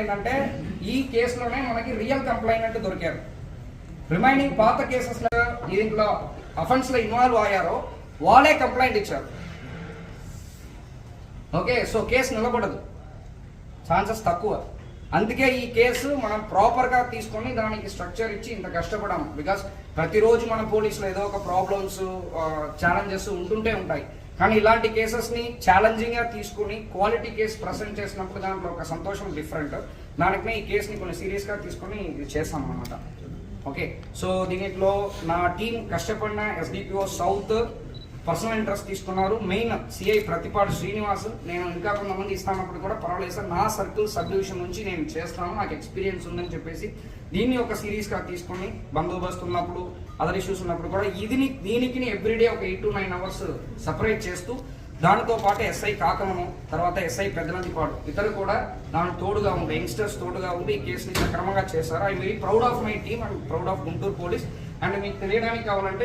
ఏంటంటే ఈ కేసులోనే మనకి రియల్ కంప్లైంట్ దొరికారు. రిమైనింగ్ పాత కేసెస్ దీంట్లో అఫెన్స్లో ఇన్వాల్వ్ అయ్యారో వాళ్ళే కంప్లైంట్ ఇచ్చారు. ఓకే సో కేసు నిలబడదు. ఛాన్సెస్ తక్కువ. అందుకే ఈ కేసు మనం ప్రాపర్గా తీసుకొని దానికి స్ట్రక్చర్ ఇచ్చి ఇంత కష్టపడాము. బికాస్ ప్రతిరోజు మన పోలీసులు ఏదో ఒక ప్రాబ్లమ్స్ ఛాలెంజెస్ ఉంటుంటే ఉంటాయి. కానీ ఇలాంటి కేసెస్ని ఛాలెంజింగ్గా తీసుకుని క్వాలిటీ కేసు ప్రజెంట్ చేసినప్పుడు దాంట్లో ఒక సంతోషం డిఫరెంట్ దానికనే ఈ కేసుని కొన్ని సీరియస్గా తీసుకొని ఇది చేస్తాం అనమాట ఓకే సో దీనిలో నా టీం కష్టపడిన ఎస్డిపిఓ సౌత్ పర్సనల్ ఇంట్రెస్ట్ తీసుకున్నారు. మెయిన్ సిఐ ప్రతిపాడు శ్రీనివాస్ నేను ఇంకా కొంతమంది ఇస్తానప్పుడు కూడా పర్వాలేదు సార్. నా సర్కిల్ సబ్ డివిజన్ నుంచి నేను చేస్తాను. నాకు ఎక్స్పీరియన్స్ ఉందని చెప్పేసి దీన్ని ఒక సిరీస్గా తీసుకొని బందోబస్తు ఉన్నప్పుడు అదర్ ఇష్యూస్ ఉన్నప్పుడు కూడా ఇది దీనికి ఎవ్రీడే ఒక eight to nine hours separate చేస్తూ దానితో పాటు ఎస్ఐ కాకమను తర్వాత ఎస్ఐ పెద్దనందిపాడు ఇతరు కూడా దానికి తోడుగా ఉండే యంగ్స్టర్స్ తోడుగా ఉండి ఈ కేసుని సక్రమంగా చేశారు. I very proud of my team and proud of Guntur police. And మీకు తెలియడానికి కావాలంటే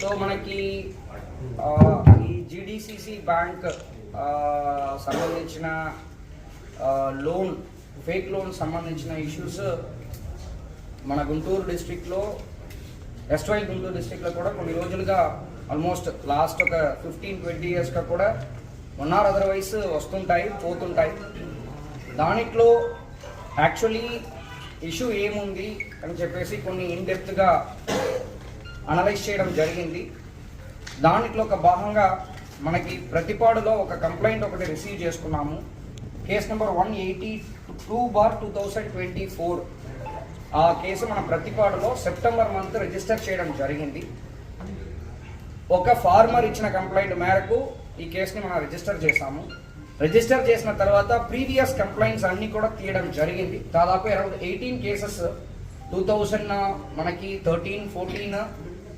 సో మనకి ఈ జిడిసిసి బ్యాంక్ సంబంధించిన లోన్ ఫేక్ లోన్ సంబంధించిన ఇష్యూస్ మన గుంటూరు డిస్ట్రిక్ట్లో ఎస్వై గుంటూరు డిస్ట్రిక్ట్లో కూడా కొన్ని రోజులుగా ఆల్మోస్ట్ లాస్ట్ ఒక ఫిఫ్టీన్ ట్వంటీ ఇయర్స్గా కూడా వన్ ఆర్ అదర్వైజ్ వస్తుంటాయి పోతుంటాయి. దానిట్లో యాక్చువల్లీ ఇష్యూ ఏముంది అని చెప్పేసి కొన్ని ఇన్డెప్త్గా అనలైజ్ చేయడం జరిగింది. దాంట్లో ఒక భాగంగా మనకి ప్రతిపాడులో ఒక కంప్లైంట్ ఒకటి రిసీవ్ చేసుకున్నాము. Case number one eighty two bar two thousand twenty four ఆ కేసు మన ప్రతిపాడులో సెప్టెంబర్ మంత్ రిజిస్టర్ చేయడం జరిగింది. ఒక ఫార్మర్ ఇచ్చిన కంప్లైంట్ మేరకు ఈ కేసుని మనం రిజిస్టర్ చేశాము. రిజిస్టర్ చేసిన తర్వాత ప్రీవియస్ కంప్లైంట్స్ అన్ని కూడా తీయడం జరిగింది. దాదాపు around eighteen cases two thousand మనకి thirteen fourteen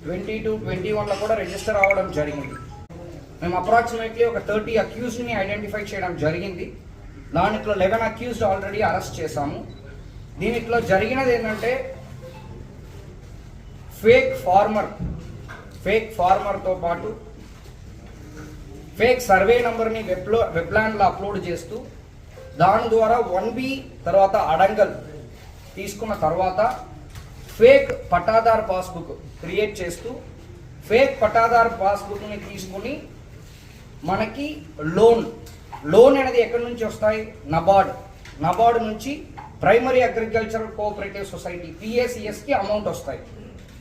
twenty two twenty వన్లో కూడా రిజిస్టర్ అవ్వడం జరిగింది. మేము అప్రాక్సిమేట్లీ ఒక థర్టీ అక్యూజ్ని ఐడెంటిఫై చేయడం జరిగింది. దాంట్లో లెవెన్ అక్యూజ్డ్ ఆల్రెడీ అరెస్ట్ చేశాము. దీనిలో జరిగినది ఏంటంటే ఫేక్ ఫార్మర్ ఫేక్ ఫార్మర్తో పాటు ఫేక్ సర్వే నంబర్ని వెబ్లో వెబ్లాండ్లో అప్లోడ్ చేస్తూ దాని ద్వారా వన్ బి తర్వాత అడంగల్ తీసుకున్న తర్వాత ఫేక్ పటాదార్ పాస్బుక్ క్రియేట్ చేస్తూ ఫేక్ పటాదార్ పాస్బుక్ని తీసుకుని మనకి లోన్ లోన్ అనేది ఎక్కడి నుంచి వస్తాయి? నబార్డ్. నబార్డ్ నుంచి ప్రైమరీ అగ్రికల్చరల్ కోఆపరేటివ్ సొసైటీ పిఏసిఎస్కి అమౌంట్ వస్తాయి.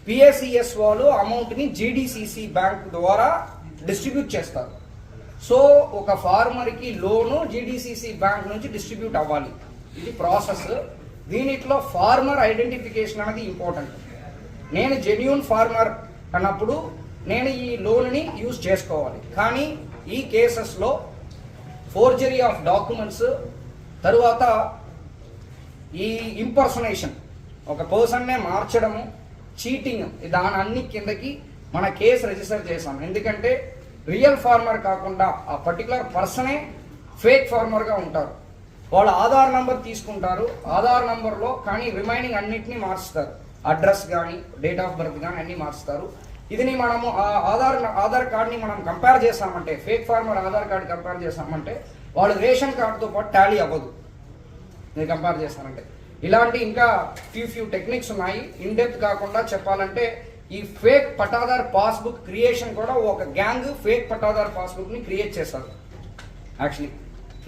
పిఏసిఎస్ వాళ్ళు అమౌంట్ని జీడిసిసి బ్యాంక్ ద్వారా డిస్ట్రిబ్యూట్ చేస్తారు. సో ఒక ఫార్మర్కి లోను జీడిసిసి బ్యాంక్ నుంచి డిస్ట్రిబ్యూట్ అవ్వాలి. ఇది ప్రాసెస్. దీనిట్లో ఫార్మర్ ఐడెంటిఫికేషన్ అనేది ఇంపార్టెంట్. నేను జెన్యున్ ఫార్మర్ అన్నప్పుడు నేను ఈ లోన్ని యూజ్ చేసుకోవాలి. కానీ ఈ కేసెస్లో ఫోర్జరీ ఆఫ్ డాక్యుమెంట్స్ తరువాత ఈ ఇంపర్సనేషన్ ఒక పర్సన్నే మార్చడము చీటింగ్ దాని అన్ని కిందకి మన కేసు రిజిస్టర్ చేసాం. ఎందుకంటే రియల్ ఫార్మర్ కాకుండా ఆ పర్టికులర్ పర్సనే ఫేక్ ఫార్మర్గా ఉంటారు. వాళ్ళు ఆధార్ నంబర్ తీసుకుంటారు. ఆధార్ నంబర్లో కానీ రిమైనింగ్ అన్నిటినీ మార్చుతారు. అడ్రస్ కానీ డేట్ ఆఫ్ బర్త్ కానీ అన్ని మార్చుతారు. ఇదిని మనము ఆ ఆధార్ ఆధార్ కార్డ్ని మనం కంపేర్ చేసామంటే fake farmer Aadhaar card compare చేసామంటే వాళ్ళు రేషన్ కార్డుతో పాటు టాలీ అవ్వదు. మీరు కంపేర్ చేస్తారంటే ఇలాంటి ఇంకా ఫ్యూ ఫ్యూ టెక్నిక్స్ ఉన్నాయి. ఇన్ డెప్త్ కాకుండా చెప్పాలంటే ఈ ఫేక్ పట్టాదార్ పాస్బుక్ క్రియేషన్ కూడా ఒక గ్యాంగ్ ఫేక్ పట్టాదార్ పాస్బుక్ని క్రియేట్ చేస్తారు యాక్చువల్లీ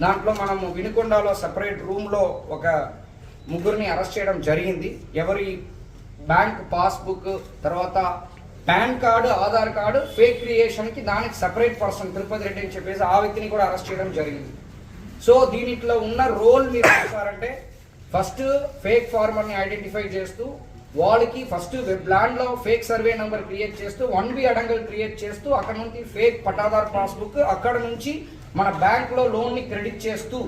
దాంట్లో మనము వినుకొండలో సపరేట్ రూమ్లో ఒక ముగ్గురిని అరెస్ట్ చేయడం జరిగింది. ఎవరి బ్యాంక్ పాస్బుక్ తర్వాత PAN card Aadhaar card fake క్రియేషన్కి దానికి సపరేట్ పర్సన్ తిరుపతి రెడ్డి అని చెప్పేసి ఆ వ్యక్తిని కూడా అరెస్ట్ చేయడం జరిగింది. సో దీనిట్లో ఉన్న రోల్ మీరు చూసారంటే ఫస్ట్ ఫేక్ ఫార్మర్ని ఐడెంటిఫై చేస్తూ వాళ్ళకి ఫస్ట్ వెబ్ ల్యాండ్లో ఫేక్ సర్వే నెంబర్ క్రియేట్ చేస్తూ వన్ బి అడంగల్ క్రియేట్ చేస్తూ అక్కడ నుంచి ఫేక్ పటాదార్ పాస్బుక్ అక్కడ నుంచి మన బ్యాంక్లో లోన్ని క్రెడిట్ చేస్తూ.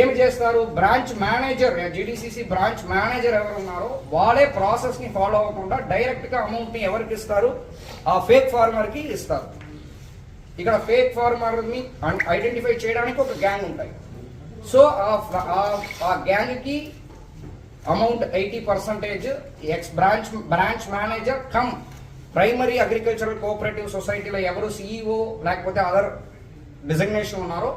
ఏం చేస్తారు? Branch manager GDCC branch manager ఎవరు ఉన్నారో వాళ్ళే ప్రాసెస్ని ఫాలో అవ్వకుండా డైరెక్ట్గా అమౌంట్ని ఎవరికి ఇస్తారు? ఆ ఫేక్ ఫార్మర్కి ఇస్తారు. ఇక్కడ ఫేక్ ఫార్మర్ని ఐడెంటిఫై చేయడానికి ఒక గ్యాంగ్ ఉంటాయి. సో ఆ గ్యాంగ్కి amount eighty percentage ex branch branch manager cum primary agricultural cooperative సొసైటీలో ఎవరు సిఇఓ లేకపోతే అదర్ డిజగ్నేషన్ ఉన్నారో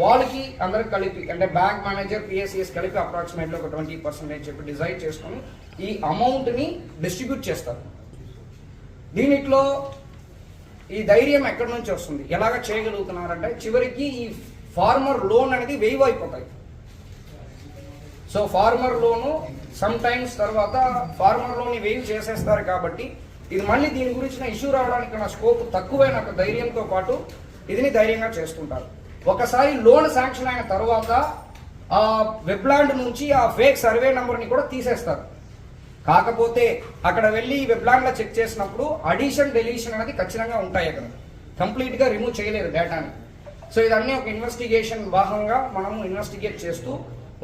వాళ్ళకి అందరికి కలిపి అంటే బ్యాంక్ మేనేజర్ పిఎస్సిఎస్ కలిపి అప్రాక్సిమేట్లీ ఒక ట్వంటీ పర్సెంటేజ్ చెప్పి డిసైడ్ చేసుకొని ఈ అమౌంట్ని డిస్ట్రిబ్యూట్ చేస్తారు. దీనిట్లో ఈ ధైర్యం ఎక్కడి నుంచి వస్తుంది? ఎలాగ చేయగలుగుతున్నారంటే చివరికి ఈ ఫార్మర్ లోన్ అనేది వేవ్ అయిపోతాయి. So farmer loan some times తర్వాత ఫార్మర్లోని వేవ్ చేసేస్తారు కాబట్టి ఇది మళ్ళీ దీని గురించిన ఇష్యూ రావడానికి నా స్కోప్ తక్కువైన ఒక ధైర్యంతో పాటు ఇదిని ధైర్యంగా చేస్తుంటారు. ఒకసారి లోన్ శాంక్షన్ అయిన తర్వాత ఆ వెబ్లాండ్ నుంచి ఆ ఫేక్ సర్వే నంబర్ని కూడా తీసేస్తారు. కాకపోతే అక్కడ వెళ్ళి వెబ్లాండ్లో చెక్ చేసినప్పుడు అడిషన్ డెలీషన్ అనేది ఖచ్చితంగా ఉంటాయి అక్కడ. కంప్లీట్గా రిమూవ్ చేయలేరు డేటాని సో ఇదన్నీ ఒక ఇన్వెస్టిగేషన్ భాగంగా మనము ఇన్వెస్టిగేట్ చేస్తూ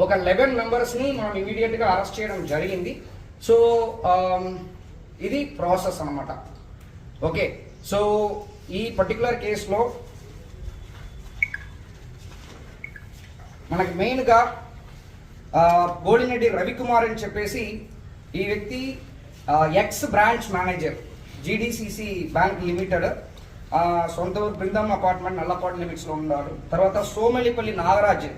ఒక లెవెన్ మెంబర్స్ని మనం ఇమీడియట్గా అరెస్ట్ చేయడం జరిగింది. సో ఇది ప్రాసెస్ అనమాట ఓకే సో ఈ పర్టికులర్ కేసులో మనకి మెయిన్గా బోడినెడ్డి రవికుమార్ అని చెప్పేసి ఈ వ్యక్తి ex branch manager GDCC bank limited సొంత ఊరు బృందం అపార్ట్మెంట్ నల్లపాడు లిమిట్స్లో ఉన్నాడు. తర్వాత సోమలిపల్లి నాగరాజ్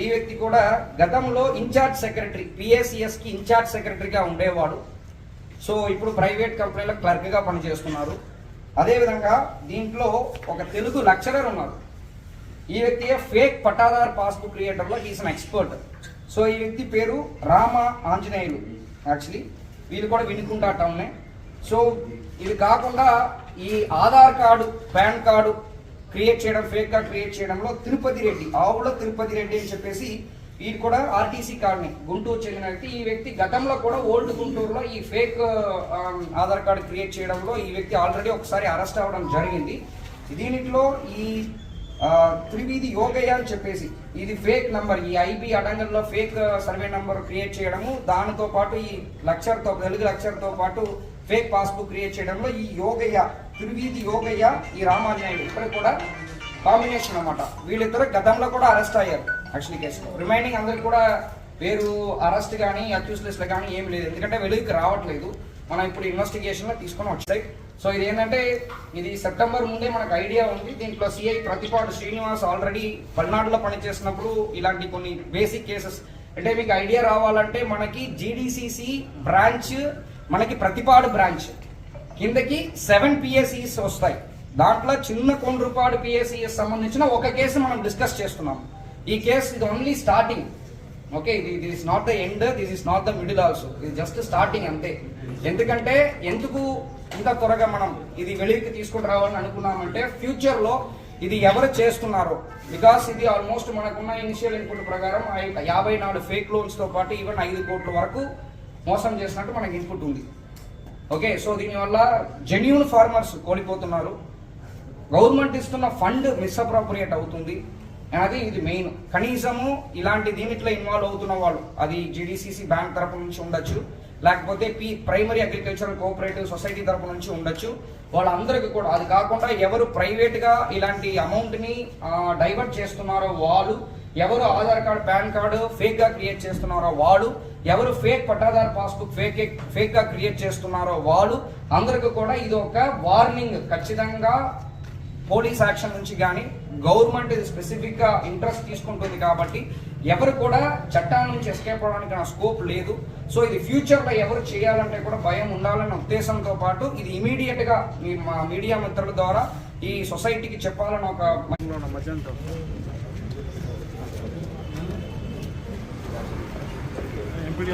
ఈ వ్యక్తి కూడా గతంలో ఇన్ఛార్జ్ సెక్రటరీ పిఎస్సిఎస్కి ఇన్ఛార్జ్ సెక్రటరీగా ఉండేవాడు. సో ఇప్పుడు ప్రైవేట్ కంపెనీలో క్లర్క్గా పనిచేస్తున్నారు. అదేవిధంగా దీంట్లో ఒక తెలుగు లెక్చరర్ ఉన్నారు. ఈ వ్యక్తి ఫేక్ పట్టాదార్ పాస్బుక్ క్రియేటర్లో ఈసిన ఎక్స్పర్ట్ సో ఈ వ్యక్తి పేరు రామ ఆంజనేయులు యాక్చువల్లీ వీళ్ళు కూడా వినుకుంటాటంనే సో ఇది కాకుండా ఈ Aadhaar card PAN card create చేయడం ఫేక్గా క్రియేట్ చేయడంలో తిరుపతి రెడ్డి ఆవుల తిరుపతి రెడ్డి అని చెప్పేసి ఈయన కూడా ఆర్టీసీ కార్డుని గుంటూరు చెందిన వ్యక్తి. ఈ వ్యక్తి గతంలో కూడా ఓల్డ్ గుంటూరులో ఈ ఫేక్ ఆధార్ కార్డు క్రియేట్ చేయడంలో ఈ వ్యక్తి ఆల్రెడీ ఒకసారి అరెస్ట్ అవ్వడం జరిగింది. దీనిలో ఈ త్రివిధి యోగయ్య అని చెప్పేసి ఇది ఫేక్ నంబర్. ఈ ఐబి అడంగల్లో ఫేక్ సర్వే నంబర్ క్రియేట్ చేయడము దానితో పాటు ఈ లక్షర్తో తెలుగు లక్షర్తో పాటు ఫేక్ పాస్బుక్ క్రియేట్ చేయడంలో ఈ యోగయ్య త్రివీధి యోగయ్య ఈ రామాంజనేయులు ఇక్కడ కూడా కాంబినేషన్ అన్నమాట. వీళ్ళిద్దరు గతంలో కూడా అరెస్ట్ అయ్యారు యాక్చువల్లీ కేసులో. రిమైనింగ్ అందరికి కూడా వేరు అరెస్ట్ కానీ అక్యూస్ లిస్ట్లో కానీ ఏం లేదు. ఎందుకంటే వెలుగుకి రావట్లేదు. మనం ఇప్పుడు ఇన్వెస్టిగేషన్లో తీసుకొని వచ్చాయి. సో ఇది ఏంటంటే ఇది సెప్టెంబర్ ముందే మనకు ఐడియా ఉంది. దీంట్లో సిఐ ప్రతిపాడు శ్రీనివాస్ ఆల్రెడీ పల్నాడులో పనిచేసినప్పుడు ఇలాంటి కొన్ని బేసిక్ కేసెస్ అంటే మీకు ఐడియా రావాలంటే మనకి జీడిసిసి బ్రాంచ్ మనకి ప్రతిపాడు బ్రాంచ్ కిందకి సెవెన్ పిఎస్ఈస్ వస్తాయి. దాంట్లో చిన్న కొండ్రుపాడు పిఎస్ఈఎస్ సంబంధించిన ఒక కేసు మనం డిస్కస్ చేస్తున్నాం. ఈ కేసు ఇది ఓన్లీ స్టార్టింగ్ ఓకే ఇది this is not the end this is not the middle also ఇది జస్ట్ స్టార్టింగ్ అంతే. ఎందుకంటే ఎందుకు ఇంత త్వరగా మనం ఇది వెలికి తీసుకుని రావాలని అనుకున్నామంటే ఫ్యూచర్లో ఇది ఎవరు చేస్తున్నారో. బికాస్ ఇది ఆల్మోస్ట్ మనకున్న ఇనిషియల్ ఇన్పుట్ ప్రకారం ఆ యాభై నాలుగు ఫేక్ లోన్స్తో పాటు ఈవెన్ ఐదు కోట్ల వరకు మోసం చేసినట్టు మనకి ఇన్పుట్ ఉంది. ఓకే సో దీనివల్ల జెన్యున్ ఫార్మర్స్ కోల్పోతున్నారు. గవర్నమెంట్ ఇస్తున్న ఫండ్ మిస్అప్రోప్రియేట్ అవుతుంది. అది ఇది మెయిన్ కనీసము ఇలాంటి దీనిట్లో ఇన్వాల్వ్ అవుతున్న వాళ్ళు అది జిడిసిసి బ్యాంక్ తరపు నుంచి ఉండొచ్చు. లేకపోతే P primary agricultural cooperative society తరపు నుంచి ఉండొచ్చు. వాళ్ళందరికీ కూడా అది కాకుండా ఎవరు ప్రైవేట్గా ఇలాంటి అమౌంట్ని డైవర్ట్ చేస్తున్నారో వాళ్ళు ఎవరు ఆధార్ కార్డ్ పాన్ కార్డు ఫేక్గా క్రియేట్ చేస్తున్నారో వాళ్ళు ఎవరు ఫేక్ పట్టాదార్ పాస్బుక్ ఫేక్ ఫేక్గా క్రియేట్ చేస్తున్నారో వాళ్ళు అందరికి కూడా ఇది ఒక వార్నింగ్ ఖచ్చితంగా పోలీస్ యాక్షన్ నుంచి కానీ గవర్నమెంట్ ఇది స్పెసిఫిక్గా ఇంట్రెస్ట్ తీసుకుంటుంది కాబట్టి ఎవరు కూడా చట్టాల నుంచి ఎస్కేప్ అవడానికి నా స్కోప్ లేదు. సో ఇది ఫ్యూచర్లో ఎవరు చేయాలంటే కూడా భయం ఉండాలన్న ఉద్దేశంతో పాటు ఇది ఇమీడియట్గా మీ మా మీడియా మిత్రుల ద్వారా ఈ సొసైటీకి చెప్పాలని ఒక మధ్యంతో. ఎంపీడీ